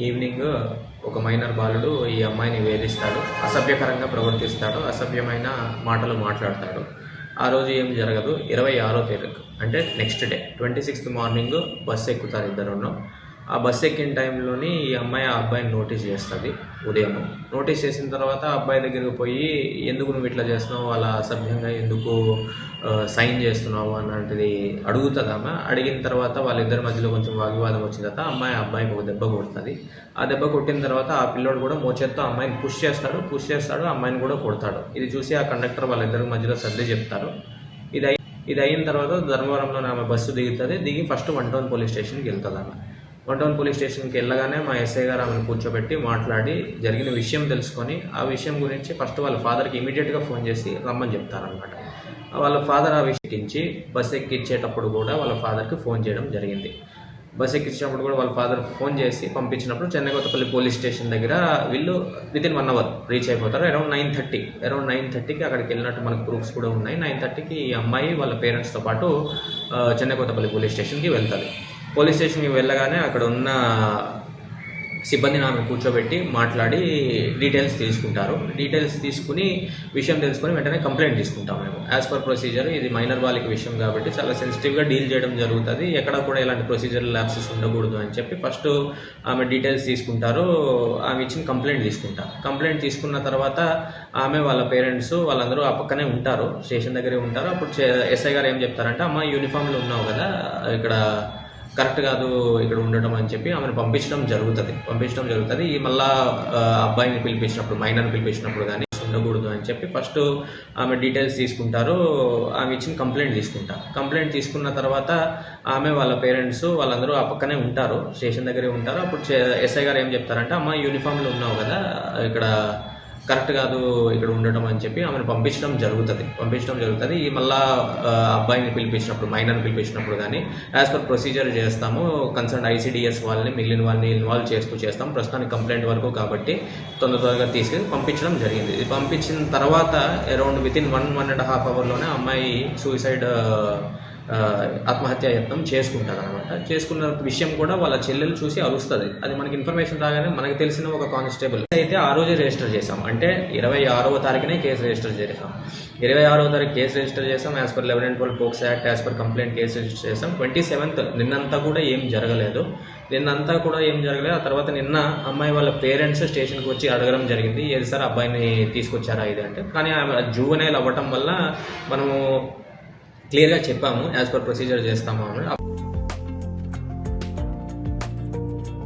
Evening ఒక minor బాలుడు ఈ అమ్మాయిని వేధిస్తాడు అసభ్యకరంగా ప్రవర్తిస్తాడు అసభ్యమైన మాటలు మాట్లాడతాడు. ఆ రోజు ఏం జరగదు? ఇరవై ఆరో తారీఖు అంటే next day twenty sixth morning bus ఎక్కుతారు ఇద్దరును. ఆ బస్సు ఎక్కిన టైంలోని ఈ అమ్మాయి ఆ అబ్బాయిని నోటీస్ చేస్తుంది ఉదయం. నోటీస్ చేసిన తర్వాత అబ్బాయి దగ్గరికి పోయి ఎందుకు నువ్వు ఇట్లా చేస్తున్నావు? అలా అసభ్యంగా ఎందుకు సైన్ చేస్తున్నావు? అన్నది అడుగుతుంది ఆమె. అడిగిన తర్వాత వాళ్ళిద్దరి మధ్యలో కొంచెం వాగ్వివాదం వచ్చిన తర్వాత అమ్మాయి ఆ అబ్బాయికి ఒక దెబ్బ కొడుతుంది. ఆ దెబ్బ కొట్టిన తర్వాత ఆ పిల్లోడు కూడా మోచేత్తో అమ్మాయిని పుష్ చేస్తాడు. పుష్ చేస్తాడు అమ్మాయిని కూడా కొడతాడు. ఇది చూసి ఆ కండక్టర్ వాళ్ళిద్దరి మధ్యలో సర్ది చెప్తారు. ఇది అయి ఇది అయిన తర్వాత ధర్మవరంలో ఆమె బస్సు దిగుతుంది. దిగి ఫస్ట్ వన్ టౌన్ పోలీస్ స్టేషన్కి వెళ్తుంది ఆమె. వన్ పోలీస్ స్టేషన్కి వెళ్ళగానే మా ఎస్ఐ గారు ఆమెను కూర్చోబెట్టి మాట్లాడి జరిగిన విషయం తెలుసుకొని ఆ విషయం గురించి ఫస్ట్ వాళ్ళ ఫాదర్కి ఇమీడియట్గా ఫోన్ చేసి రమ్మని చెప్తారనమాట వాళ్ళ ఫాదర్ ఆ విషయించి బస్ ఎక్కించేటప్పుడు కూడా వాళ్ళ ఫాదర్కి ఫోన్ చేయడం జరిగింది. బస్ ఎక్కించినప్పుడు కూడా వాళ్ళ ఫాదర్ ఫోన్ చేసి పంపించినప్పుడు చెన్నైకొత్తపల్లి పోలీస్ స్టేషన్ దగ్గర వీళ్ళు within one hour reach అయిపోతారు. Around nine thirty around nine థర్టీకి అక్కడికి వెళ్ళినట్టు మనకు ప్రూఫ్స్ కూడా ఉన్నాయి. నైన్ థర్టీకి ఈ అమ్మాయి వాళ్ళ పేరెంట్స్తో పాటు ఆ, పోలీస్ స్టేషన్కి వెళ్తారు పోలీస్ స్టేషన్కి వెళ్ళగానే అక్కడ ఉన్న సిబ్బందిని ఆమె కూర్చోబెట్టి మాట్లాడి డీటెయిల్స్ తీసుకుంటారు. డీటెయిల్స్ తీసుకుని విషయం తెలుసుకొని వెంటనే కంప్లైంట్ తీసుకుంటాం మేము. యాజ్ పర్ ప్రొసీజర్ ఇది మైనర్ వాళ్ళకి విషయం కాబట్టి చాలా సెన్సిటివ్గా డీల్ చేయడం జరుగుతుంది. ఎక్కడ కూడా ఇలాంటి ప్రొసీజర్ ల్యాప్సెస్ ఉండకూడదు అని చెప్పి ఫస్ట్ ఆమె డీటెయిల్స్ తీసుకుంటారు. ఆమె ఇచ్చిన కంప్లైంట్ తీసుకుంటారు. కంప్లైంట్ తీసుకున్న తర్వాత ఆమె వాళ్ళ పేరెంట్స్ వాళ్ళందరూ ఆ పక్కనే ఉంటారు. స్టేషన్ దగ్గరే ఉంటారు. అప్పుడు ఎస్ఐ గారు ఏం చెప్తారంటే అమ్మ యూనిఫామ్లో ఉన్నావు కదా. ఇక్కడ కరెక్ట్ కాదు ఇక్కడ ఉండటం అని చెప్పి ఆమెను పంపించడం జరుగుతుంది. పంపించడం జరుగుతుంది. ఈ మళ్ళా అబ్బాయిని పిలిపించినప్పుడు మైనర్ని పిలిపించినప్పుడు కానీ ఉండకూడదు అని చెప్పి ఫస్ట్ ఆమె డీటెయిల్స్ తీసుకుంటారు. ఆమె ఇచ్చిన కంప్లైంట్ తీసుకుంటారు. కంప్లైంట్ తీసుకున్న తర్వాత ఆమె వాళ్ళ పేరెంట్స్ వాళ్ళందరూ ఆ పక్కనే ఉంటారు. స్టేషన్ దగ్గరే ఉంటారు. అప్పుడు ఎస్ఐ గారు ఏం చెప్తారంటే అమ్మ యూనిఫామ్లో ఉన్నావు కదా ఇక్కడ కరెక్ట్ కాదు ఇక్కడ ఉండటం అని చెప్పి ఆమెను పంపించడం జరుగుతుంది. పంపించడం జరుగుతుంది. ఈ మళ్ళా అబ్బాయిని పిలిపించినప్పుడు మైనర్ని పిలిపించినప్పుడు కానీ యాజ్ పర్ ప్రొసీజర్ చేస్తాము. కన్సర్న్ ఐసీడిఎస్ వాళ్ళని మిగిలిన వాళ్ళని ఇన్వాల్వ్ చేస్తూ చేస్తాం. ప్రస్తుతానికి కంప్లైంట్ వరకు కాబట్టి తొందర త్వరగా తీసుకెళ్ళి పంపించడం జరిగింది. ఇది పంపించిన తర్వాత around within one one and half అవర్లోనే అమ్మాయి సూసైడ్ ఆత్మహత్య యత్నం చేసుకుంటారు అనమాట చేసుకున్న విషయం కూడా వాళ్ళ చెల్లెలు చూసి అరుస్తుంది. అది మనకి ఇన్ఫర్మేషన్ రాగానే మనకి తెలిసిన ఒక కానిస్టేబుల్. అయితే ఆ రోజే రిజిస్టర్ చేసాం అంటే ఇరవై ఆరవ తారీఖునే కేసు రిజిస్టర్ చేసాం ఇరవై ఆరవ తారీఖు కేసు రిజిస్టర్ చేసాం as per eleven and twelve POCSO act as per complaint case register చేసాం ట్వంటీ సెవెంత్ నిన్నంతా కూడా ఏం జరగలేదు. నిన్నంతా కూడా ఏం జరగలేదు. ఆ తర్వాత నిన్న అమ్మాయి వాళ్ళ పేరెంట్స్ స్టేషన్కి వచ్చి అడగడం జరిగింది. ఏది సార్ అబ్బాయిని తీసుకొచ్చారా ఇది అంటే. కానీ ఆమె జూవనైల్ అవ్వటం వల్ల మనము క్లియర్గా చెప్పాము యాజ్ పర్ ప్రొసీజర్ చేస్తాము అని.